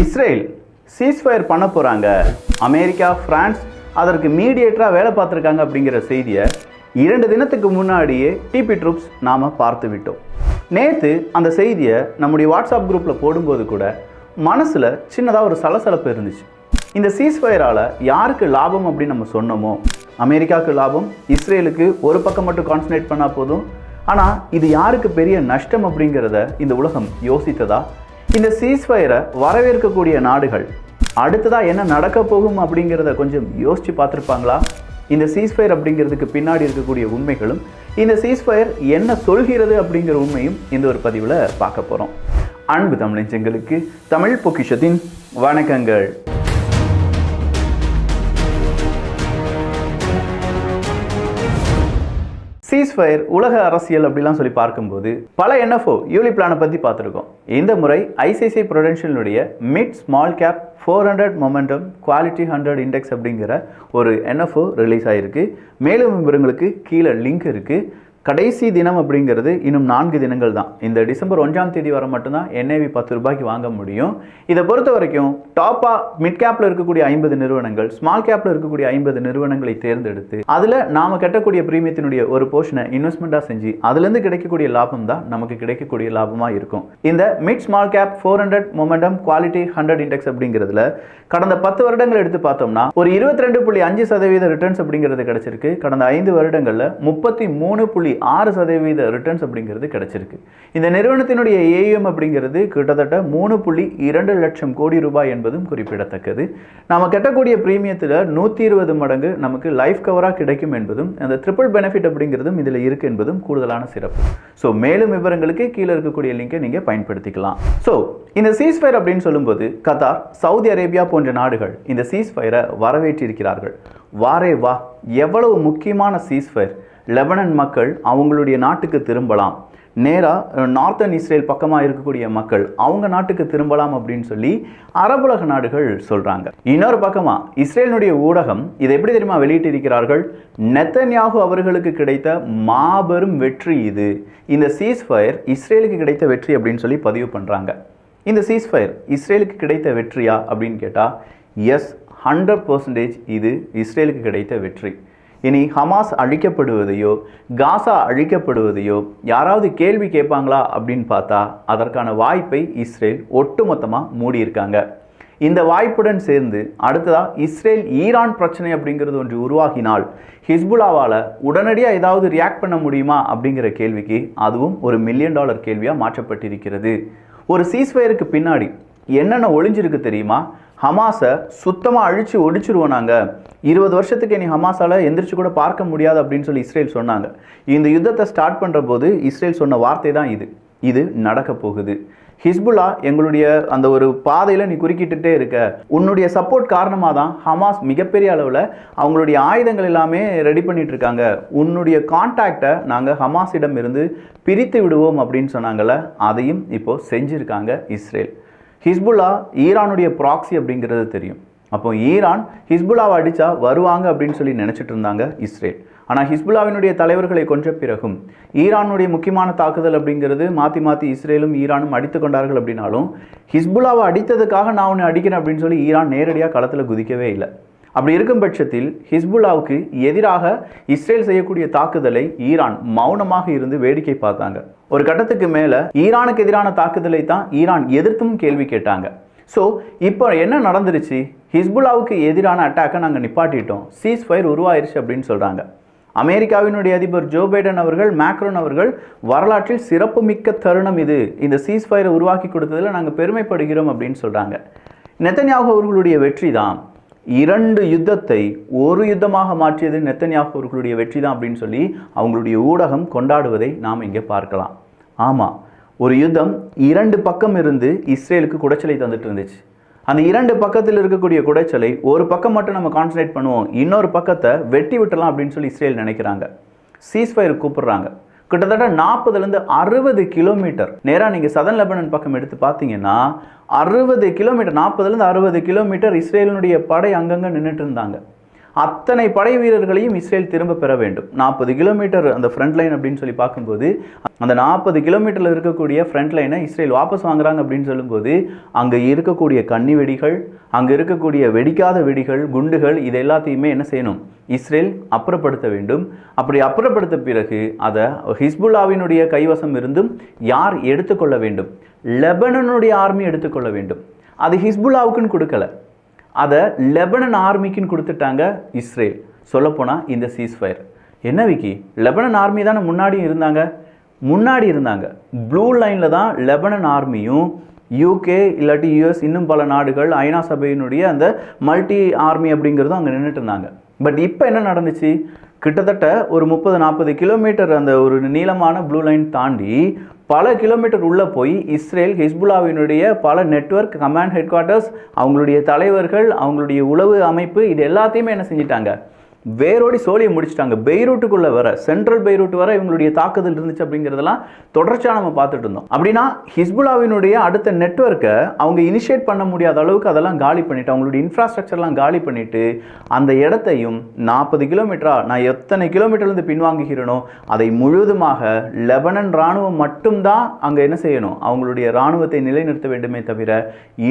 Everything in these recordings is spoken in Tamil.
இஸ்ரேல் சீஸ்ஃபயர் பண்ண போகிறாங்க அமெரிக்கா ஃப்ரான்ஸ் அதற்கு மீடியேட்டராக வேலை பார்த்துருக்காங்க அப்படிங்கிற செய்தியை இரண்டு தினத்துக்கு முன்னாடியே டிபி ட்ரூப்ஸ் நாம் பார்த்து விட்டோம். நேற்று அந்த செய்தியை நம்முடைய வாட்ஸ்அப் குரூப்பில் போடும்போது கூட மனசில் சின்னதாக ஒரு சலசலப்பு இருந்துச்சு. இந்த சீஸ்ஃபயரால் யாருக்கு லாபம் அப்படின்னு நம்ம சொன்னோமோ? அமெரிக்காவுக்கு லாபம் இஸ்ரேலுக்கு ஒரு பக்கம் மட்டும் கான்சன்ட்ரேட் பண்ணால் போதும். ஆனால் இது யாருக்கு பெரிய நஷ்டம் அப்படிங்கிறத இந்த உலகம் யோசித்ததா? இந்த சீஸ்ஃபயரை வரவேற்கக்கூடிய நாடுகள் அடுத்ததாக என்ன நடக்க போகும் அப்படிங்கிறத கொஞ்சம் யோசித்து பார்த்துருப்பாங்களா? இந்த சீஸ்ஃபயர் அப்படிங்கிறதுக்கு பின்னாடி இருக்கக்கூடிய உண்மைகளும் இந்த சீஸ்ஃபயர் என்ன சொல்கிறது அப்படிங்கிற உண்மையும் இந்த ஒரு பதிவில் பார்க்க போகிறோம் அன்பு தமிழஞ்சங்களுக்கு தமிழ் பொக்கிஷத்தின் வணக்கங்கள். சீஸ்ஃபயர் உலக அரசியல் அப்படிலாம் சொல்லி பார்க்கும்போது பல என்எஃப்ஓ யூலி பிளானை பற்றி பார்த்துருக்கோம். இந்த முறை ICICI ப்ரொடென்ஷியலுடைய mid small cap four hundred momentum quality hundred index அப்படிங்கிற ஒரு என்எஃப்ஓ ரிலீஸ் ஆகிருக்கு மேலும் விவரங்களுக்கு கீழே லிங்க் இருக்குது கடைசி தினம் அப்படிங்கிறது இன்னும் நான்கு தினங்கள் தான். இந்த டிசம்பர் ஒன்றாம் தேதி வர மட்டும்தான் என்ஐவி பத்து ரூபாய்க்கு வாங்க முடியும். இதை பொறுத்த வரைக்கும் டாப்பாக மிட் கேப்பில் இருக்கக்கூடிய ஐம்பது நிறுவனங்கள் ஸ்மால் கேப்பில் இருக்கக்கூடிய ஐம்பது நிறுவனங்களை தேர்ந்தெடுத்து அதில் நாம் கட்டக்கூடிய பிரீமியத்தினுடைய ஒரு போர்ஷனை இன்வெஸ்ட்மெண்ட்டாக செஞ்சு அதுலேருந்து கிடைக்கக்கூடிய லாபம் தான் நமக்கு கிடைக்கக்கூடிய லாபமாக இருக்கும். இந்த mid small cap four hundred momentum quality hundred index அப்படிங்கிறதுல கடந்த பத்து வருடங்கள் எடுத்து பார்த்தோம்னா ஒரு இருபத்தி ரெண்டு புள்ளி அஞ்சு சதவீத ரிட்டர்ன்ஸ் அப்படிங்கிறது கிடைச்சிருக்கு. கடந்த ஐந்து வருடங்களில் முப்பத்தி மூணு புள்ளி ஆறு சதவீத ரிட்டர்ன்ஸ் அப்படிங்கிறது கிடைச்சிருக்கு. இந்த நிறுவனத்தினுடைய ஏஎம் அப்படிங்கிறது கிட்டத்தட்ட மூணு புள்ளி இரண்டு லட்சம் கோடி ரூபாய் என்பதும் குறிப்பிடத்தக்கது. நாம கட்டக்கூடிய ப்ரீமியத்தில் நூற்றி இருபது மடங்கு நமக்கு லைஃப் கவராக கிடைக்கும் என்பதும் அந்த ட்ரிபிள் பெனிஃபிட் அப்படிங்கிறதும் இதில் இருக்குது என்பதும் கூடுதலான சிறப்பு. ஸோ மேலும் விவரங்களுக்கு கீழே இருக்கக்கூடிய லிங்கை நீங்கள் பயன்படுத்திக்கலாம். ஸோ இந்த சீஸ்ஃபயர் அப்படின்னு சொல்லும்போது கத்தார் சவுதி அரேபியா போன்ற நாடுகள் இந்த சீஸ்ஃபயரை வரவேற்றிருக்கிறார்கள். வாரே வா எவ்வளவு முக்கியமான சீஸ்ஃபயர் லெபனன் மக்கள் அவங்களுடைய நாட்டுக்கு திரும்பலாம். நேராக நார்த்தன் இஸ்ரேல் பக்கமாக இருக்கக்கூடிய மக்கள் அவங்க நாட்டுக்கு திரும்பலாம் அப்படின்னு சொல்லி அரபுலக நாடுகள் சொல்கிறாங்க இன்னொரு பக்கமாக இஸ்ரேலினுடைய ஊடகம் இதை எப்படி தெரியுமா வெளியிட்டிருக்கிறார்கள்? நெத்தன்யாகு அவர்களுக்கு கிடைத்த மாபெரும் வெற்றி இது. இந்த சீஸ்ஃபயர் இஸ்ரேலுக்கு கிடைத்த வெற்றி அப்படின்னு சொல்லி பதிவு பண்ணுறாங்க இந்த சீஸ்ஃபயர் இஸ்ரேலுக்கு கிடைத்த வெற்றியா அப்படின்னு கேட்டால் எஸ் ஹண்ட்ரட் பர்சன்டேஜ் இது இஸ்ரேலுக்கு கிடைத்த வெற்றி. இனி ஹமாஸ் அழிக்கப்படுவதையோ காசா அழிக்கப்படுவதையோ யாராவது கேள்வி கேட்பாங்களா அப்படின்னு பார்த்தா அதற்கான வாய்ப்பை இஸ்ரேல் ஒட்டுமொத்தமாக மூடியிருக்காங்க. இந்த வாய்ப்புடன் சேர்ந்து அடுத்ததாக இஸ்ரேல் ஈரான் பிரச்சனை அப்படிங்கிறது ஒன்று உருவாகினால் ஹிஸ்புலாவால் உடனடியாக ஏதாவது ரியாக்ட் பண்ண முடியுமா அப்படிங்கிற கேள்விக்கு அதுவும் ஒரு மில்லியன் டாலர் கேள்வியாக மாற்றப்பட்டிருக்கிறது. ஒரு சீஸ்ஃபயருக்கு பின்னாடி என்னென்ன ஒளிஞ்சிருக்கு தெரியுமா? ஹமாஸை சுத்தமாக அழித்து ஒடிச்சிருவோம் நாங்கள் இருபது வருஷத்துக்கு இனி ஹமாஸால் எந்திரிச்சு கூட பார்க்க முடியாது அப்படின்னு சொல்லி இஸ்ரேல் சொன்னாங்க. இந்த யுத்தத்தை ஸ்டார்ட் பண்ணுற போது இஸ்ரேல் சொன்ன வார்த்தை தான் இது. இது நடக்க போகுது. ஹிஸ்புல்லா எங்களுடைய அந்த ஒரு பாதையில் நீ குறுக்கிட்டுட்டே இருக்க. உன்னுடைய சப்போர்ட் காரணமாக தான் ஹமாஸ் மிகப்பெரிய அளவில் அவங்களுடைய ஆயுதங்கள் எல்லாமே ரெடி பண்ணிட்டு இருக்காங்க. உன்னுடைய கான்டாக்டை நாங்கள் ஹமாஸிடம் இருந்து பிரித்து விடுவோம் அப்படின்னு சொன்னாங்கல்ல அதையும் இப்போது செஞ்சுருக்காங்க இஸ்ரேல். ஹிஸ்புல்லா ஈரானுடைய ப்ராக்ஸி அப்படிங்கிறது தெரியும். அப்போ ஈரான் ஹிஸ்புல்லாவை அடித்தா வருவாங்க அப்படின்னு சொல்லி நினச்சிட்டு இருந்தாங்க இஸ்ரேல். ஆனால் ஹிஸ்புல்லாவினுடைய தலைவர்களை கொன்ற பிறகும் ஈரானுடைய முக்கியமான தாக்குதல் அப்படிங்கிறது மாற்றி மாற்றி இஸ்ரேலும் ஈரானும் அடித்து கொண்டார்கள் அப்படின்னாலும் ஹிஸ்புல்லாவை அடித்ததுக்காக நான் ஒன்று அடிக்கிறேன் அப்படின்னு சொல்லி ஈரான் நேரடியாக களத்தில் குதிக்கவே இல்லை. அப்படி இருக்கும் பட்சத்தில் ஹிஸ்புல்லாவுக்கு எதிராக இஸ்ரேல் செய்யக்கூடிய தாக்குதலை ஈரான் மௌனமாக இருந்து வேடிக்கை பார்த்தாங்க. ஒரு கட்டத்துக்கு மேலே ஈரானுக்கு எதிரான தாக்குதலை தான் ஈரான் எதிர்த்தும் கேள்வி கேட்டாங்க. ஸோ இப்போ என்ன நடந்துருச்சு? ஹிஸ்புல்லாவுக்கு எதிரான அட்டாக்கை நாங்கள் நிப்பாட்டிட்டோம். சீஸ் ஃபயர் உருவாயிருச்சு அப்படின்னு சொல்கிறாங்க அமெரிக்காவினுடைய அதிபர் ஜோ பைடன் அவர்கள் மேக்ரோன் அவர்கள் வரலாற்றில் சிறப்புமிக்க தருணம் இது. இந்த சீஸ் ஃபயரை உருவாக்கி கொடுத்ததில் நாங்கள் பெருமைப்படுகிறோம் அப்படின்னு சொல்கிறாங்க நெத்தன்யாகு அவர்களுடைய வெற்றி தான் இரண்டு யுத்தத்தை ஒரு யுத்தமாக மாற்றியது நெத்தன்யாகு அவர்களுடைய வெற்றி தான் அப்படின்னு சொல்லி அவங்களுடைய ஊடகம் கொண்டாடுவதை நாம் இங்கே பார்க்கலாம். ஆமாம் ஒரு யுத்தம் இரண்டு பக்கம் இருந்து இஸ்ரேலுக்கு குடைச்சலை தந்துட்டு இருந்துச்சு. அந்த இரண்டு பக்கத்தில் இருக்கக்கூடிய குடைச்சலை ஒரு பக்கம் மட்டும் நம்ம கான்சன்ட்ரேட் பண்ணுவோம் இன்னொரு பக்கத்தை வெட்டி விட்டலாம் அப்படின்னு சொல்லி இஸ்ரேல் நினைக்கிறாங்க. சீஸ்ஃபயர் கூப்பிடுறாங்க. கிட்டத்தட்ட நாற்பதுலேருந்து அறுபது கிலோமீட்டர். நேராக நீங்கள் சதன் லெபனன் பக்கம் எடுத்து பார்த்தீங்கன்னா அறுபது கிலோமீட்டர் நாற்பதுலேருந்து அறுபது கிலோமீட்டர் இஸ்ரேலினுடைய படை அங்கங்கே நின்றுட்டு இருந்தாங்க. அத்தனை படை வீரர்களையும் இஸ்ரேல் திரும்ப பெற வேண்டும். நாற்பது கிலோமீட்டர் அந்த ஃப்ரண்ட் லைன் அப்படின்னு சொல்லி பார்க்கும்போது அந்த நாற்பது கிலோமீட்டரில் இருக்கக்கூடிய ஃப்ரண்ட் லைனை இஸ்ரேல் வாபஸ் வாங்குறாங்க அப்படின்னு சொல்லும்போது அங்கே இருக்கக்கூடிய கன்னி வெடிகள் அங்கே இருக்கக்கூடிய வெடிக்காத வெடிகள் குண்டுகள் இது எல்லாத்தையுமே என்ன செய்யணும்? இஸ்ரேல் அப்புறப்படுத்த வேண்டும். அப்படி அப்புறப்படுத்த பிறகு அதை ஹிஸ்புல்லாவினுடைய கைவசம் இருந்தும் யார் எடுத்துக்கொள்ள வேண்டும்? லெபனனுடைய ஆர்மி எடுத்துக்கொள்ள வேண்டும். அது ஹிஸ்புல்லாவுக்குன்னு கொடுக்கல. அதை லெபனன் ஆர்மிக்குன்னு கொடுத்துட்டாங்க இஸ்ரேல். சொல்லப்போனால் இந்த சீஸ்ஃபயர் என்ன விக்கி? லெபனன் ஆர்மி தானே முன்னாடியும் இருந்தாங்க? முன்னாடி இருந்தாங்க. ப்ளூ லைனில் தான் லெபனன் ஆர்மியும் யூகே இல்லாட்டி யூஎஸ் இன்னும் பல நாடுகள் ஐநா சபையினுடைய அந்த மல்டி ஆர்மி அப்படிங்கிறதும் அங்கே நின்றுட்டு இருந்தாங்க. பட் இப்போ என்ன நடந்துச்சு? கிட்டத்தட்ட ஒரு முப்பது நாற்பது கிலோமீட்டர் அந்த ஒரு நீளமான ப்ளூ லைன் தாண்டி பல கிலோமீட்டர் உள்ளே போய் இஸ்ரேல் ஹிஸ்புல்லாவினுடைய பல நெட்வொர்க் கமாண்ட் ஹெட் குவார்ட்டர்ஸ் அவங்களுடைய தலைவர்கள் அவங்களுடைய உளவு அமைப்பு இது எல்லாத்தையுமே என்ன செஞ்சிட்டாங்க? வேரோடி சோழியை முடிச்சிட்டாங்க. பெய்ரூட்டுக்குள்ளே வர சென்ட்ரல் பெய்ரூட் வர இவங்களுடைய தாக்குதல் இருந்துச்சு அப்படிங்கிறதெல்லாம் தொடர்ச்சியாக நம்ம பார்த்துட்டு இருந்தோம். அப்படின்னா ஹிஸ்புல்லாவினுடைய அடுத்த நெட்வொர்க்கை அவங்க இனிஷியேட் பண்ண முடியாத அளவுக்கு அதெல்லாம் காலி பண்ணிவிட்டு அவங்களுடைய இன்ஃப்ராஸ்ட்ரக்சர்லாம் காலி பண்ணிவிட்டு அந்த இடத்தையும் நாற்பது கிலோமீட்டரா நான் எத்தனை கிலோமீட்டர்லேருந்து பின்வாங்குகிறேனோ அதை முழுவதுமாக லெபனன் ராணுவம் மட்டும்தான் அங்கே என்ன செய்யணும்? அவங்களுடைய ராணுவத்தை நிலைநிறுத்த வேண்டுமே தவிர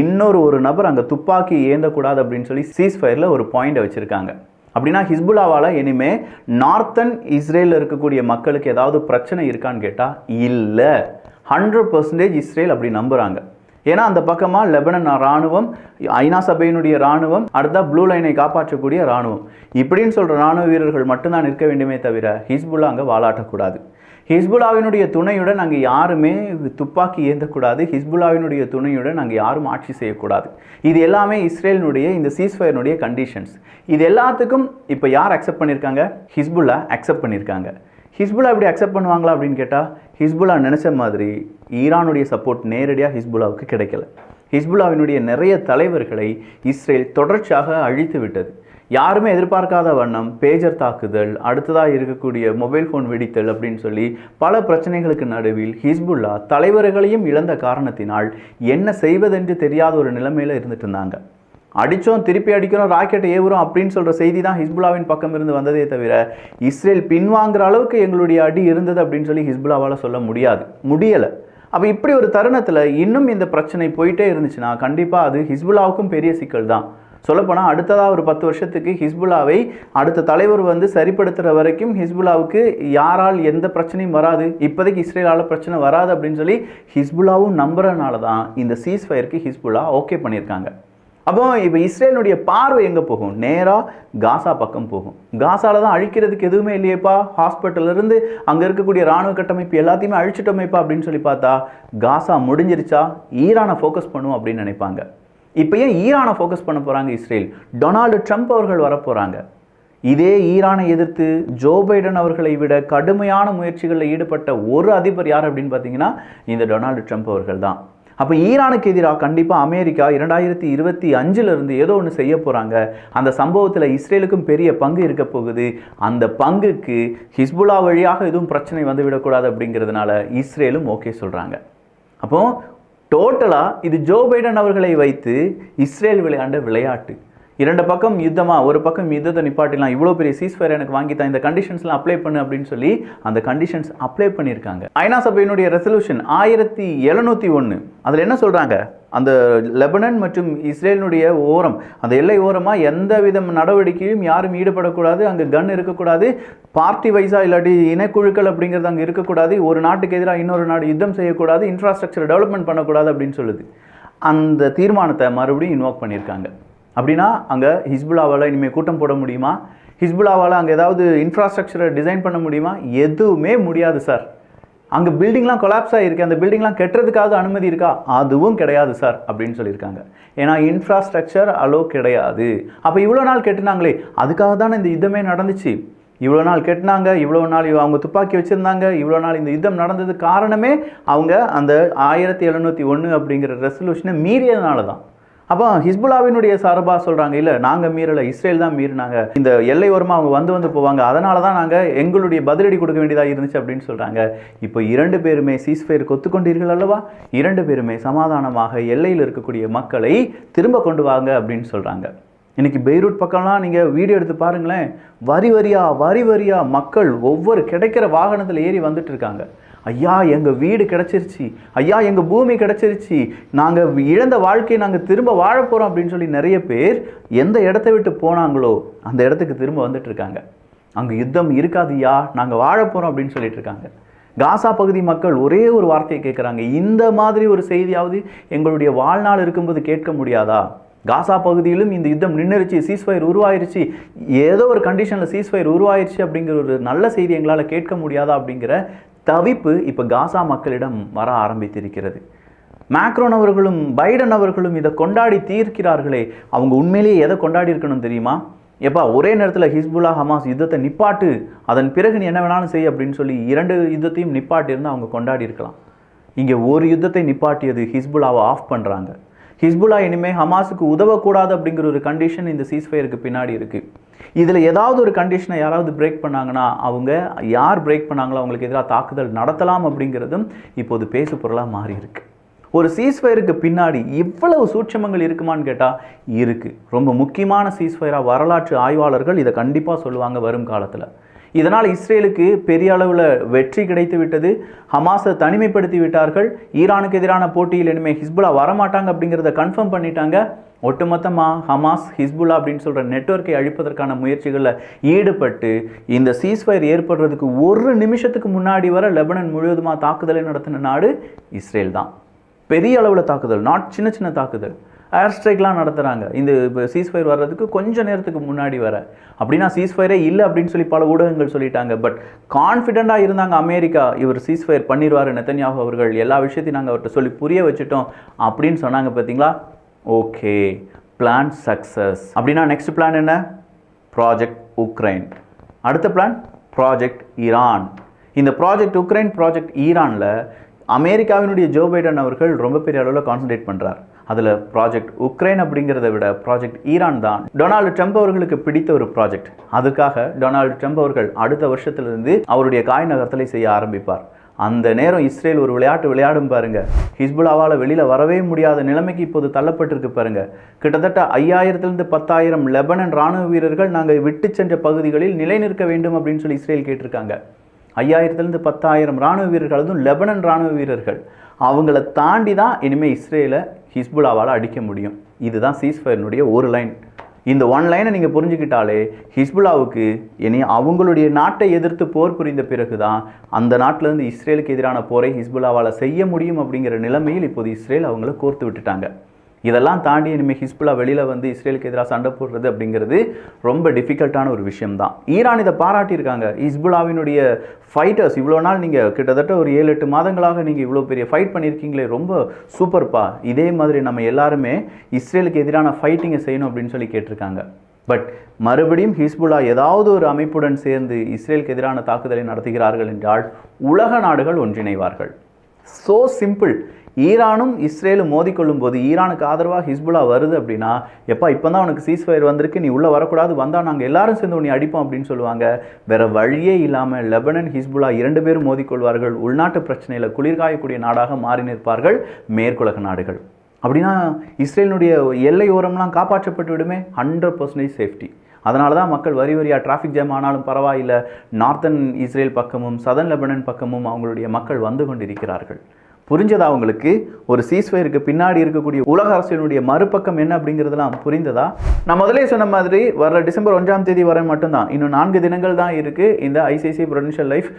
இன்னொரு ஒரு நபர் அங்கே துப்பாக்கி ஏந்தக்கூடாது அப்படின்னு சொல்லி சீஸ் ஃபயரில் ஒரு பாயிண்டை வச்சுருக்காங்க. அப்படின்னா ஹிஸ்புல்லாவால் இனிமே நார்த்தன் இஸ்ரேலில் இருக்கக்கூடிய மக்களுக்கு ஏதாவது பிரச்சனை இருக்கான்னு கேட்டால் இல்லை. ஹண்ட்ரட் பர்சன்டேஜ் இஸ்ரேல் அப்படி நம்புகிறாங்க ஏன்னா அந்த பக்கமாக லெபனன் ராணுவம் ஐநா சபையினுடைய ராணுவம் அடுத்தா ப்ளூ லைனை காப்பாற்றக்கூடிய ராணுவம் இப்படின்னு சொல்கிற ராணுவ வீரர்கள் மட்டும்தான் நிற்க வேண்டுமே தவிர ஹிஸ்புல்லா அங்கே வாலாட்டக்கூடாது. ஹிஸ்புல்லாவினுடைய துணையுடன் அங்கே யாருமே துப்பாக்கி ஏந்தக்கூடாது. ஹிஸ்புல்லாவினுடைய துணையுடன் அங்கே யாரும் ஆட்சி செய்யக்கூடாது. இது எல்லாமே இஸ்ரேலினுடைய இந்த சீஸ்ஃபயர்னுடைய கண்டிஷன்ஸ் இது எல்லாத்துக்கும் இப்போ யார் அக்செப்ட் பண்ணியிருக்காங்க ஹிஸ்புல்லா அக்செப்ட் பண்ணியிருக்காங்க ஹிஸ்புல்லா இப்படி அக்செப்ட் பண்ணுவாங்களா அப்படின்னு கேட்டால் ஹிஸ்புல்லா நினச்ச மாதிரி ஈரானுடைய சப்போர்ட் நேரடியாக ஹிஸ்புல்லாவுக்கு கிடைக்கல. ஹிஸ்புல்லாவினுடைய நிறைய தலைவர்களை இஸ்ரேல் தொடர்ச்சியாக அழித்து விட்டது. யாருமே எதிர்பார்க்காத வண்ணம் பேஜர் தாக்குதல் அடுத்ததாக இருக்கக்கூடிய மொபைல் ஃபோன் வெடித்தல் அப்படின்னு சொல்லி பல பிரச்சனைகளுக்கு நடுவில் ஹிஸ்புல்லா தலைவர்களையும் இழந்த காரணத்தினால் என்ன செய்வதென்று தெரியாத ஒரு நிலைமையில் இருந்துட்டு இருந்தாங்க. அடித்தோம் திருப்பி அடிக்கிறோம் ராக்கெட்டை ஏவுறோம் அப்படின்னு சொல்கிற செய்தி தான் ஹிஸ்புல்லாவின் பக்கம் இருந்து வந்ததே தவிர இஸ்ரேல் பின்வாங்குற அளவுக்கு எங்களுடைய அடி இருந்தது அப்படின்னு சொல்லி ஹிஸ்புல்லாவால் சொல்ல முடியாது. முடியலை. அப்போ இப்படி ஒரு தருணத்தில் இன்னும் இந்த பிரச்சனை போயிட்டே இருந்துச்சுன்னா கண்டிப்பாக அது ஹிஸ்புல்லாவுக்கும் பெரிய சிக்கல் தான். சொல்லப்போனால் அடுத்ததாக ஒரு பத்து வருஷத்துக்கு ஹிஸ்புல்லாவை அடுத்த தலைவர் வந்து சரிப்படுத்துகிற வரைக்கும் ஹிஸ்புல்லாவுக்கு யாரால் எந்த பிரச்சனையும் வராது. இப்போதைக்கு இஸ்ரேலால் பிரச்சனை வராது அப்படின்னு சொல்லி ஹிஸ்புல்லாவும் நம்புறதுனால தான் இந்த சீஸ் ஃபயருக்கு ஹிஸ்புல்லா ஓகே பண்ணியிருக்காங்க. அப்போ இப்போ இஸ்ரேலுடைய பார்வை எங்கே போகும்? நேராக காசா பக்கம் போகும். காசாவில் தான் அழிக்கிறதுக்கு எதுவுமே இல்லையேப்பா. ஹாஸ்பிட்டல்லேருந்து அங்கே இருக்கக்கூடிய ராணுவ கட்டமைப்பு எல்லாத்தையுமே அழிச்சிட்டோமேப்பா அப்படின்னு சொல்லி பார்த்தா காசா முடிஞ்சிருச்சா? ஈரானை ஃபோக்கஸ் பண்ணுவோம் அப்படின்னு நினைப்பாங்க. இப்போ ஏன் ஈரானை ஃபோக்கஸ் பண்ண போகிறாங்க இஸ்ரேல்? டொனால்டு ட்ரம்ப் அவர்கள் வரப்போகிறாங்க இதே ஈரானை எதிர்த்து ஜோ பைடன் அவர்களை விட கடுமையான முயற்சிகளில் ஈடுபட்ட ஒரு அதிபர் யார் அப்படின்னு பார்த்தீங்கன்னா இந்த டொனால்டு ட்ரம்ப் அவர்கள் தான். அப்போ ஈரானுக்கு எதிராக கண்டிப்பாக அமெரிக்கா இரண்டாயிரத்தி இருபத்தி அஞ்சிலிருந்து ஏதோ ஒன்று செய்ய போகிறாங்க அந்த சம்பவத்தில் இஸ்ரேலுக்கும் பெரிய பங்கு இருக்க போகுது. அந்த பங்குக்கு ஹிஸ்புல்லா வழியாக எதுவும் பிரச்சனை வந்து விடக்கூடாது அப்படிங்கிறதுனால இஸ்ரேலும் ஓகே சொல்கிறாங்க அப்போது டோட்டலாக இது ஜோ பைடன் அவர்களை வைத்து இஸ்ரேல் விளையாண்ட விளையாட்டு. இரண்டு பக்கம் யுத்தமாக ஒரு பக்கம் யுத்தத்தை நிப்பாட்டிலாம் இவ்வளோ பெரிய சீஸ்ஃபயர் எனக்கு வாங்கி தான் இந்த கண்டிஷன்ஸ்லாம் அப்ளை பண்ணு அப்படின்னு சொல்லி அந்த கண்டிஷன்ஸ் அப்ளை பண்ணியிருக்காங்க. ஐநா சபையினுடைய ரெசல்யூஷன் ஆயிரத்தி எழுநூற்றி ஒன்று அதில் என்ன சொல்கிறாங்க அந்த லெபனன் மற்றும் இஸ்ரேலினுடைய ஓரம் அந்த எல்லை ஓரமாக எந்த வித நடவடிக்கையும் யாரும் ஈடுபடக்கூடாது அங்கே கன் இருக்கக்கூடாது பார்ட்டி வைஸாக இல்லாட்டி இனக்குழுக்கள் அப்படிங்கிறது அங்கே இருக்கக்கூடாது ஒரு நாட்டுக்கு எதிராக இன்னொரு நாடு யுத்தம் செய்யக்கூடாது இன்ஃப்ராஸ்ட்ரக்சர் டெவலப்மெண்ட் பண்ணக்கூடாது அப்படின்னு சொல்லுது. அந்த தீர்மானத்தை மறுபடியும் இன்வோக் பண்ணியிருக்காங்க. அப்படின்னா அங்கே ஹிஸ்புல்லாவால் இனிமேல் கூட்டம் போட முடியுமா? ஹிஸ்புல்லாவால் அங்கே ஏதாவது இன்ஃப்ராஸ்ட்ரக்சரை டிசைன் பண்ண முடியுமா? எதுவுமே முடியாது சார் அங்கே பில்டிங்லாம் கொலாப்ஸ் ஆகிருக்கு அந்த பில்டிங்லாம் கெட்டுறதுக்காவது அனுமதி இருக்கா? அதுவும் கிடையாது சார் அப்படின்னு சொல்லியிருக்காங்க. ஏன்னா இன்ஃப்ராஸ்ட்ரக்சர் அலோ கிடையாது. அப்போ இவ்வளோ நாள் கெட்டுனாங்களே அதுக்காக தானே இந்த யுத்தமே நடந்துச்சு. இவ்வளோ நாள் கெட்டினாங்க இவ்வளோ நாள் அவங்க துப்பாக்கி வச்சுருந்தாங்க இவ்வளோ நாள் இந்த யுத்தம் நடந்தது காரணமே அவங்க அந்த ஆயிரத்தி எழுநூற்றி ஒன்று அப்படிங்கிற ரெசல்யூஷனை மீறியதுனால தான் அப்போ ஹிஸ்புல்லாவினுடைய சார்பாக சொல்கிறாங்க இல்லை நாங்கள் மீறலை இஸ்ரேல் தான் மீறினாங்க. இந்த எல்லை ஓரமாக அவங்க வந்து வந்து போவாங்க. அதனால தான் நாங்கள் எங்களுடைய பதிலடி கொடுக்க வேண்டியதாக இருந்துச்சு அப்படின்னு சொல்கிறாங்க இப்போ இரண்டு பேருமே சீஸ்ஃபயர் கொத்துக்கொண்டீர்கள் அல்லவா? இரண்டு பேருமே சமாதானமாக எல்லையில் இருக்கக்கூடிய மக்களை திரும்ப கொண்டு வாங்க அப்படின்னு சொல்கிறாங்க இன்றைக்கி பெய்ரூட் பக்கம்லாம் நீங்கள் வீடியோ எடுத்து பாருங்களேன். வரி வரியாக வரி வரியாக மக்கள் ஒவ்வொரு கிடைக்கிற வாகனத்தில் ஏறி வந்துட்டு இருக்காங்க. ஐயா எங்கள் வீடு கிடச்சிருச்சு. ஐயா எங்கள் பூமி கிடச்சிருச்சு. நாங்கள் இழந்த வாழ்க்கையை நாங்கள் திரும்ப வாழ போகிறோம் அப்படின்னு சொல்லி நிறைய பேர் எந்த இடத்த விட்டு போனாங்களோ அந்த இடத்துக்கு திரும்ப வந்துட்டு இருக்காங்க. அங்கே யுத்தம் இருக்காதுயா நாங்கள் வாழ போகிறோம் அப்படின்னு சொல்லிட்டு இருக்காங்க. காசா பகுதி மக்கள் ஒரே ஒரு வார்த்தையை கேட்குறாங்க இந்த மாதிரி ஒரு செய்தியாவது எங்களுடைய வாழ்நாள் இருக்கும்போது கேட்க முடியாதா? காசா பகுதியிலும் இந்த யுத்தம் நின்றுருச்சு சீஸ்ஃபயர் உருவாயிருச்சு. ஏதோ ஒரு கண்டிஷனில் சீஸ்ஃபயர் உருவாயிருச்சு அப்படிங்கிற ஒரு நல்ல செய்தி எங்களால் கேட்க முடியாதா அப்படிங்கிற தவிப்பு இப்போ காசா மக்களிடம் வர ஆரம்பித்திருக்கிறது. மேக்ரோன் அவர்களும் பைடன் அவர்களும் இதை கொண்டாடி தீர்க்கிறார்களே. அவங்க உண்மையிலேயே எதை கொண்டாடி இருக்கணும் தெரியுமா? எப்பா ஒரே நேரத்தில் ஹிஸ்புல்லா ஹமாஸ் யுத்தத்தை நிப்பாட்டு அதன் பிறகு நீ என்ன வேணாலும் செய் அப்படின்னு சொல்லி இரண்டு யுத்தத்தையும் நிப்பாட்டி அவங்க கொண்டாடி இருக்கலாம். இங்கே ஒரு யுத்தத்தை நிப்பாட்டியது ஹிஸ்புல்லாவை ஆஃப் பண்ணுறாங்க ஹிஸ்புல்லா இனிமேல் ஹமாஸுக்கு உதவக்கூடாது அப்படிங்கிற ஒரு கண்டிஷன் இந்த சீஸ்ஃபயருக்கு பின்னாடி இருக்குது இதில் ஏதாவது ஒரு கண்டிஷனை யாராவது பிரேக் பண்ணாங்கன்னா அவங்க யார் பிரேக் பண்ணாங்களோ அவங்களுக்கு எதிராக தாக்குதல் நடத்தலாம் அப்படிங்கிறதும் இப்போது பேசு பொருளாக மாறி இருக்கு ஒரு சீஸ்ஃபயருக்கு பின்னாடி இவ்வளவு சூட்சமங்கள் இருக்குமான்னு கேட்டால் இருக்குது ரொம்ப முக்கியமான சீஸ்ஃபயராக வரலாற்று ஆய்வாளர்கள் இதை கண்டிப்பாக சொல்லுவாங்க வரும் காலத்தில். இதனால் இஸ்ரேலுக்கு பெரிய அளவில் வெற்றி கிடைத்து விட்டது. ஹமாஸை தனிமைப்படுத்தி விட்டார்கள். ஈரானுக்கு எதிரான போட்டியில் இனிமேல் ஹிஸ்புலா வரமாட்டாங்க அப்படிங்கிறத கன்ஃபார்ம் பண்ணிட்டாங்க. ஒட்டுமொத்தமாக ஹமாஸ் ஹிஸ்புல்லா அப்படின்னு சொல்கிற நெட்வொர்க்கை அழிப்பதற்கான முயற்சிகளில் ஈடுபட்டு இந்த சீஸ்ஃபயர் ஏற்படுறதுக்கு ஒரு நிமிஷத்துக்கு முன்னாடி வர லெபனன் முழுவதுமாக தாக்குதலை நடத்தின நாடு இஸ்ரேல் தான். பெரிய அளவில் தாக்குதல் நாட் சின்ன சின்ன தாக்குதல். ஏர் ஸ்ட்ரைக்லாம் நடத்துகிறாங்க இந்த சீஸ்ஃபயர் வர்றதுக்கு கொஞ்சம் நேரத்துக்கு முன்னாடி வர. அப்படின்னா சீஸ்ஃபயரே இல்லை அப்படின்னு சொல்லி பல ஊடகங்கள் சொல்லிட்டாங்க. பட் கான்ஃபிடெண்ட்டாக இருந்தாங்க அமெரிக்கா இவர் சீஸ்ஃபயர் பண்ணிடுவார் நெத்தன்யாகு அவர்கள். எல்லா விஷயத்தையும் நாங்கள் அவர்கிட்ட சொல்லி புரிய வச்சுட்டோம் அப்படின்னு சொன்னாங்க பார்த்தீங்களா ஓகே பிளான் சக்ஸஸ் அப்படின்னா நெக்ஸ்ட் பிளான் என்ன? ப்ராஜெக்ட் உக்ரைன் அடுத்த பிளான் ப்ராஜெக்ட் ஈரான் இந்த ப்ராஜெக்ட் உக்ரைன் ப்ராஜெக்ட் ஈரானில் அமெரிக்காவினுடைய ஜோ பைடன் அவர்கள் ரொம்ப பெரிய அளவில் கான்சன்ட்ரேட் பண்ணுறார் அதில் ப்ராஜெக்ட் உக்ரைன் அப்படிங்கிறத விட ப்ராஜெக்ட் ஈரான் தான். டொனால்டு ட்ரம்ப் அவர்களுக்கு பிடித்த ஒரு ப்ராஜெக்ட் அதுக்காக டொனால்டு ட்ரம்ப் அவர்கள் அடுத்த வருஷத்திலிருந்து அவருடைய காய் நகர்த்தலை செய்ய ஆரம்பிப்பார். அந்த நேரம் இஸ்ரேல் ஒரு விளையாட்டு விளையாடும் பாருங்க. ஹிஸ்புல்லாவால் வெளியில் வரவே முடியாத நிலைமைக்கு இப்போது தள்ளப்பட்டிருக்கு பாருங்க. கிட்டத்தட்ட ஐயாயிரத்திலிருந்து பத்தாயிரம் லெபனன் ராணுவ வீரர்கள் நாங்கள் விட்டு சென்ற பகுதிகளில் நிலைநிற்க வேண்டும் அப்படின்னு சொல்லி இஸ்ரேல் கேட்டிருக்காங்க. ஐயாயிரத்துலேருந்து பத்தாயிரம் ராணுவ வீரர்கள் அதுவும் லெபனன் ராணுவ வீரர்கள். அவங்கள தாண்டி தான் இனிமேல் இஸ்ரேலை ஹிஸ்புல்லாவால் அடிக்க முடியும். இதுதான் சீஸ்ஃபயர்னுடைய ஒரு லைன் இந்த ஒன் லைனை நீங்கள் புரிஞ்சுக்கிட்டாலே ஹிஸ்புல்லாவுக்கு இனி அவங்களுடைய நாட்டை எதிர்த்து போர் புரிந்த பிறகு தான் அந்த நாட்டிலேருந்து இஸ்ரேலுக்கு எதிரான போரை ஹிஸ்புல்லாவால் செய்ய முடியும் அப்படிங்கிற நிலைமையில் இப்போது இஸ்ரேல் அவங்கள கோர்த்து விட்டுட்டாங்க. இதெல்லாம் தாண்டி இனிமேல் ஹிஸ்புல்லா வெளியில் வந்து இஸ்ரேலுக்கு எதிராக சண்டை போடுறது அப்படிங்கிறது ரொம்ப டிஃபிகல்ட்டான ஒரு விஷயம் தான் ஈரான் இதை பாராட்டியிருக்காங்க. ஹிஸ்புல்லாவினுடைய ஃபைட்டர்ஸ் இவ்வளோ நாள் நீங்கள் கிட்டத்தட்ட ஒரு ஏழு எட்டு மாதங்களாக நீங்கள் இவ்வளோ பெரிய ஃபைட் பண்ணியிருக்கீங்களே ரொம்ப சூப்பர்ப்பா இதே மாதிரி நம்ம எல்லாருமே இஸ்ரேலுக்கு எதிரான ஃபைட்டிங்கை செய்யணும் அப்படின்னு சொல்லி கேட்டிருக்காங்க. பட் மறுபடியும் ஹிஸ்புல்லா ஏதாவது ஒரு அமைப்புடன் சேர்ந்து இஸ்ரேலுக்கு எதிரான தாக்குதலை நடத்துகிறார்கள் என்றால் உலக நாடுகள் ஒன்றிணைவார்கள். ஸோ சிம்பிள் ஈரானும் இஸ்ரேலும் மோதிக்கொள்ளும் போது ஈரானுக்கு ஆதரவாக ஹிஸ்புல்லா வருது அப்படின்னா எப்பா இப்போ தான் உனக்கு சீஸ்ஃபயர் வந்திருக்கு நீ உள்ளே வரக்கூடாது வந்தால் நாங்கள் எல்லாரும் சேர்ந்து உன்னை அடிப்போம் அப்படின்னு சொல்லுவாங்க. வேற வழியே இல்லாமல் லெபனன் ஹிஸ்புல்லா இரண்டு பேரும் மோதிக்கொள்வார்கள். உள்நாட்டு பிரச்சனையில் குளிர்காயக்கூடிய நாடாக மாறி நிற்பார்கள் மேற்குலக நாடுகள். அப்படின்னா இஸ்ரேலினுடைய எல்லை ஓரம்லாம் காப்பாற்றப்பட்டு விடுமே ஹண்ட்ரட் பர்சன்டேஜ் சேஃப்டி அதனால தான் மக்கள் வரி வரியாக டிராஃபிக் ஜாம் ஆனாலும் பரவாயில்லை. நார்த்தன் இஸ்ரேல் பக்கமும் சதன் லெபனன் பக்கமும் அவங்களுடைய மக்கள் வந்து கொண்டிருக்கிறார்கள். புரிஞ்சதா உங்களுக்கு? ஒரு சீஸ்வயருக்கு பின்னாடி இருக்கக்கூடிய உலக அரசியலுடைய மறுபக்கம் என்ன அப்படிங்கிறதுலாம் புரிந்ததா? நான் முதலே சொன்ன மாதிரி வர டிசம்பர் ஒன்றாம் தேதி வரை மட்டும்தான். இன்னும் நான்கு தினங்கள் தான் இருக்குது இந்த ICICI Prudential life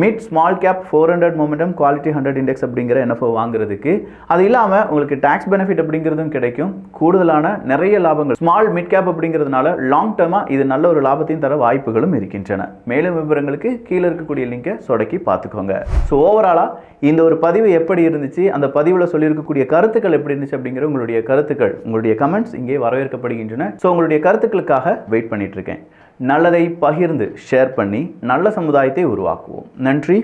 mid small cap four hundred momentum quality hundred index அப்படிங்கிற என்எஃப்ஓ வாங்குறதுக்கு. அது இல்லாமல் உங்களுக்கு டேக்ஸ் பெனிஃபிட் அப்படிங்கிறதும் கிடைக்கும். கூடுதலான நிறைய லாபங்கள். ஸ்மால் மிட் கேப் அப்படிங்கிறதுனால லாங் டேர்மாக இது நல்ல ஒரு லாபத்தையும் தர வாய்ப்புகளும் இருக்கின்றன. மேலும் விவரங்களுக்கு கீழே இருக்கக்கூடிய லிங்கை சொடக்கி பார்த்துக்கோங்க. ஸோ ஓவராலாக இந்த ஒரு பதிவு எப்படி இருந்துச்சு? அந்த பதிவில் சொல்லியிருக்கக்கூடிய கருத்துக்கள் எப்படி இருந்துச்சு அப்படிங்கிற உங்களுடைய கருத்துக்கள் உங்களுடைய கமெண்ட்ஸ் இங்கே வரவேற்கப்படுகின்றன. ஸோ உங்களுடைய கருத்துக்களுக்காக வெயிட் பண்ணிட்டு இருக்கேன் நல்லதை பகிர்ந்து ஷேர் பண்ணி நல்ல சமுதாயத்தை உருவாக்குவோம். நன்றி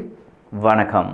வணக்கம்.